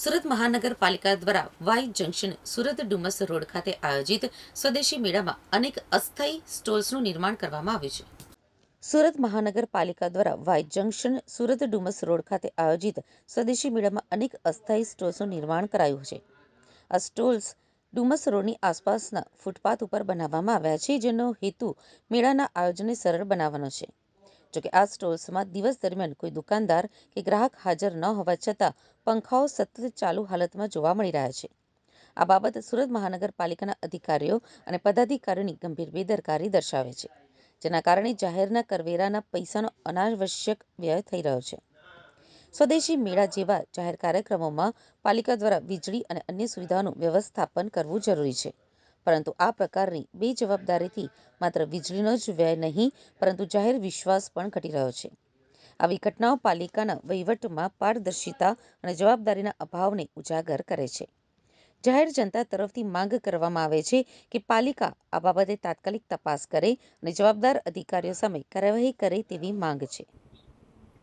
સુરત મહાનગરપાલિકા દ્વારા વાઈ જંકશન સુરત ડુમસ રોડ ખાતે આયોજિત સ્વદેશી મેળામાં અનેક અસ્થાયી સ્ટોલ્સનું નિર્માણ કરવામાં આવ્યું છે. સુરત મહાનગરપાલિકા દ્વારા વાઈ જંકશન સુરત ડુમસ રોડ ખાતે આયોજિત સ્વદેશી મેળામાં અનેક અસ્થાયી સ્ટોલ્સનું નિર્માણ કરાયું છે. આ સ્ટોલ્સ ડુમસ રોડની આસપાસના ફૂટપાથ ઉપર બનાવવામાં આવ્યા છે, જેનો હેતુ મેળાના આયોજનને સરળ બનાવવાનો છે. જોકે આ સ્ટોર્સમાં દિવસ દરમિયાન કોઈ દુકાનદાર કે ગ્રાહક હાજર ન હોવા છતાં પંખાઓ સતત ચાલુ હાલતમાં જોવા મળી રહ્યા છે. આ બાબત સુરત મહાનગરપાલિકાના અધિકારીઓ અને પદાધિકારીઓની ગંભીર બેદરકારી દર્શાવે છે, જેના કારણે જાહેરના કરવેરાના પૈસાનો અનાવશ્યક વ્યય થઈ રહ્યો છે. સ્વદેશી મેળા જેવા જાહેર કાર્યક્રમોમાં પાલિકા દ્વારા વીજળી અને અન્ય સુવિધાઓનું વ્યવસ્થાપન કરવું જરૂરી છે. પરંતુ આ પ્રકારની બેજવાબદારીથી માત્ર વીજળીનો જ વ્યય નહીં, પરંતુ જાહેર વિશ્વાસ પણ ઘટી રહ્યો છે. આવી ઘટનાઓ પાલિકાના વહીવટમાં પારદર્શિતા અને જવાબદારીના અભાવને ઉજાગર કરે છે. જાહેર જનતા તરફથી માંગ કરવામાં આવે છે કે પાલિકા આ બાબતે તાત્કાલિક તપાસ કરે અને જવાબદાર અધિકારીઓ સામે કાર્યવાહી કરે તેવી માંગ છે.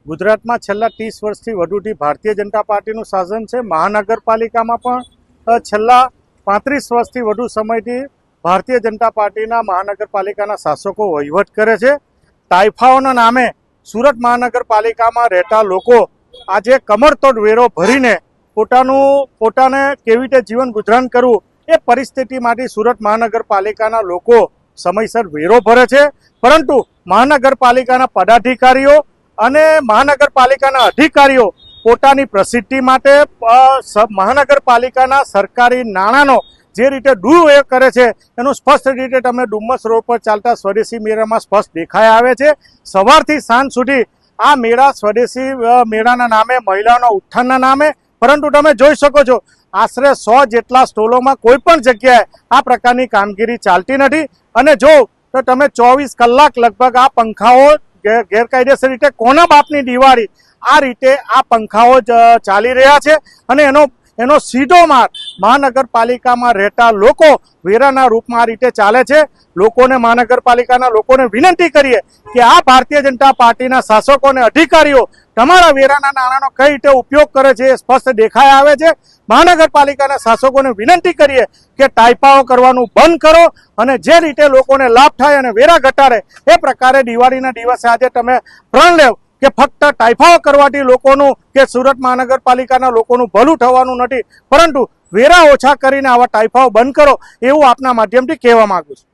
ગુજરાતમાં છેલ્લા ત્રીસ વર્ષથી વધુથી ભારતીય જનતા પાર્ટીનું શાસન છે. મહાનગરપાલિકામાં પણ છેલ્લા પાંત્રીસ વર્ષથી વધુ સમયથી ભારતીય જનતા પાર્ટીના મહાનગરપાલિકાના શાસકો વહીવટ કરે છે. તાઇફાઓના નામે સુરત મહાનગરપાલિકામાં રહેતા લોકો આજે કમરતોડ વેરો ભરીને પોતાનું, પોતાને કેવી રીતે જીવન ગુજરાન કરવું એ પરિસ્થિતિમાંથી સુરત મહાનગરપાલિકાના લોકો સમયસર વેરો ભરે છે. પરંતુ મહાનગરપાલિકાના પદાધિકારીઓ અને મહાનગરપાલિકાના અધિકારીઓ પોતાની પ્રસિદ્ધિ માટે મહાનગરપાલિકાના સરકારી નાણાંનો જે રીતે દુરુપયોગ કરે છે, એનું સ્પષ્ટ રીતે તમે ડુમ્મસ રોડ પર ચાલતા સ્વદેશી મેળામાં સ્પષ્ટ દેખાઈ આવે છે. સવારથી સાંજ સુધી આ મેળા સ્વદેશી મેળાના નામે, મહિલાઓના ઉત્થાનના નામે, પરંતુ તમે જોઈ શકો છો, આશરે સો જેટલા સ્ટોલોમાં કોઈ પણ જગ્યાએ આ પ્રકારની કામગીરી ચાલતી નથી. અને જો તો તમે ચોવીસ કલાક લગભગ આ પંખાઓ ગેરકાયદેસર રીતે કોના બાપની દિવાળી આ રીતે આ પંખાઓ જ ચાલી રહ્યા છે અને એનો એનો સીધો માર મહાનગરપાલિકામાં રહેતા લોકો વેરાના રૂપમાં આ રીતે ચાલે છે. લોકોને, મહાનગરપાલિકાના લોકોને વિનંતી કરીએ કે આ ભારતીય જનતા પાર્ટીના શાસકો અને અધિકારીઓ તમારા વેરાના નાણાંનો કઈ રીતે ઉપયોગ કરે છે એ સ્પષ્ટ દેખાઈ આવે છે. મહાનગરપાલિકાના શાસકોને વિનંતી કરીએ કે ટાઈપાઓ કરવાનું બંધ કરો અને જે રીતે લોકોને લાભ થાય અને વેરા ઘટાડે એ પ્રકારે દિવાળીના દિવસે આજે તમે પ્રણ લેવ કે ફક્ત ટાઈફાઓ કરવાથી લોકોનું કે સુરત મહાનગરપાલિકાના લોકોનું ભલું થવાનું નથી. પરંતુ વેરા ઓછા કરીને આવા ટાઈફાઓ બંધ કરો એવું આપના માધ્યમથી કહેવા માગું છું.